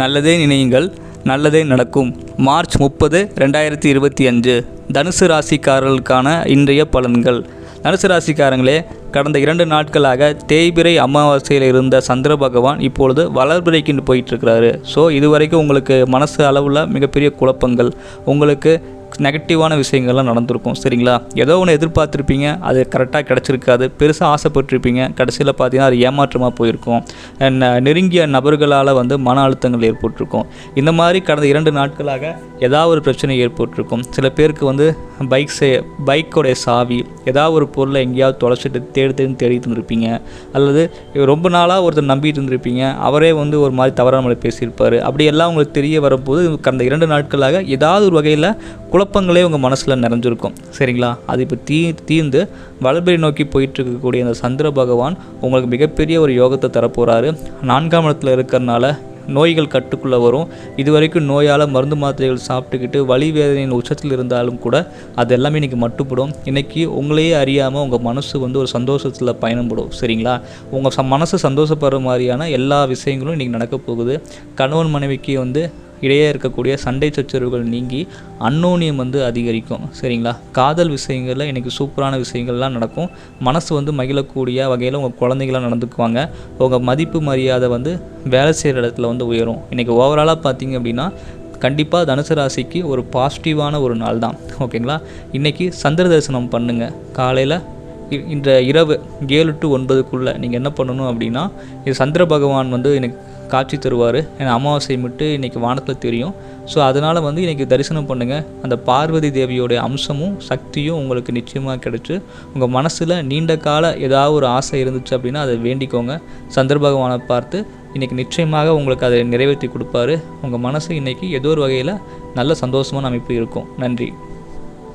நல்லதே நினையுங்கள் நல்லதே நடக்கும். மார்ச் முப்பது ரெண்டாயிரத்தி இருபத்தி அஞ்சு. தனுசு ராசிக்காரர்களுக்கான இன்றைய பலன்கள். தனுசு ராசிக்காரங்களே கடந்த இரண்டு நாட்களாக தேய்பிரை அமாவாசையில் இருந்த சந்திர பகவான் இப்பொழுது போயிட்டு போயிட்டுருக்கிறாரு ஸோ இதுவரைக்கும் உங்களுக்கு மனசு அளவில் மிகப்பெரிய குழப்பங்கள். உங்களுக்கு நெகட்டிவான விஷயங்கள்லாம் நடந்திருக்கும். சரிங்களா? ஏதோ ஒன்று எதிர்பார்த்துருப்பீங்க அது கரெக்டாக கிடச்சிருக்காது. பெருசாக ஆசைப்பட்டிருப்பீங்க கடைசியில் பார்த்தீங்கன்னா அது ஏமாற்றமாக போயிருக்கும். ந- நெருங்கிய நபர்களால் வந்து மன அழுத்தங்கள் ஏற்பட்டிருக்கும். இந்த மாதிரி கடந்த இரண்டு நாட்களாக ஏதாவது ஒரு பிரச்சனை ஏற்பட்டிருக்கும். சில பேருக்கு வந்து பைக் பைக்கோடைய சாவி ஏதாவது ஒரு பொருளை எங்கேயாவது தொலைச்சிட்டு தேடி தேடி தேடிட்டு இருந்திருப்பீங்க. அல்லது ரொம்ப நாளாக ஒருத்தர் நம்பிட்டு இருந்திருப்பீங்க. அவரே வந்து ஒரு மாதிரி தவறான முறை பேசியிருப்பார். அப்படியெல்லாம் உங்களுக்கு தெரிய வரும்போது கடந்த இரண்டு நாட்களாக ஏதாவது ஒரு வகையில் குழப்பங்களே உங்கள் மனசில் நிறைஞ்சிருக்கும். சரிங்களா? அது இப்போ தீ தீர்ந்து வளர்பிறை நோக்கி போயிட்டு இருக்கக்கூடிய அந்த சந்திர பகவான் உங்களுக்கு மிகப்பெரிய ஒரு யோகத்தை தரப்போகிறாரு நான்காம் இடத்துல இருக்கிறனால நோய்கள் கட்டுக்குள்ளே வரும். இது வரைக்கும் நோயால் மருந்து மாத்திரைகள் சாப்பிட்டுக்கிட்டு வலி வேதனையின் உச்சத்தில் இருந்தாலும் கூட அது எல்லாமே இன்றைக்கி மட்டுப்படும் இன்றைக்கி உங்களையே அறியாமல் உங்கள் மனசு வந்து ஒரு சந்தோஷத்தில் பயணப்படும் சரிங்களா? உங்கள் ச மனசு சந்தோஷப்படுற மாதிரியான எல்லா விஷயங்களும் இன்றைக்கி நடக்க போகுது. கணவன் மனைவிக்கு வந்து இடையே இருக்கக்கூடிய சண்டை சச்சரவுகள் நீங்கி அன்னோனியம் வந்து அதிகரிக்கும். சரிங்களா? காதல் விஷயங்களில் இன்றைக்கி சூப்பரான விஷயங்கள்லாம் நடக்கும். மனசு வந்து மகிழக்கூடிய வகையில் உங்கள் குழந்தைங்களாம் நடந்துக்குவாங்க. உங்கள் மதிப்பு மரியாதை வந்து வேலை செய்கிற இடத்துல வந்து உயரும். இன்றைக்கி ஓவராலாக பார்த்தீங்க அப்படின்னா கண்டிப்பாக தனுசு ராசிக்கு ஒரு பாசிட்டிவான ஒரு நாள் தான். ஓகேங்களா? இன்றைக்கி சந்திர தரிசனம் பண்ணுங்கள் காலையில் இ- இந்த இரவு ஏழு டு ஒன்பதுக்குள்ளே நீங்கள் என்ன பண்ணணும் அப்படின்னா இது சந்திர பகவான் வந்து எனக்கு காட்சி தருவார். ஏன்னா அமாவாசை மட்டும் இன்றைக்கி வானத்தில் தெரியும். ஸோ அதனால் வந்து இன்றைக்கி தரிசனம் பண்ணுங்கள் அந்த பார்வதி தேவியோடைய அம்சமும் சக்தியும் உங்களுக்கு நிச்சயமாக கிடச்சி உங்கள் மனசில் நீண்ட கால ஏதாவது ஒரு ஆசை இருந்துச்சு அப்படின்னா அதை வேண்டிக்கோங்க. சந்திர பகவானை பார்த்து இன்றைக்கி நிச்சயமாக உங்களுக்கு அதை நிறைவேற்றி கொடுப்பாரு. உங்கள் மனசு இன்றைக்கி ஏதோ ஒரு வகையில் நல்ல சந்தோஷமான அமைப்பு இருக்கும். நன்றி.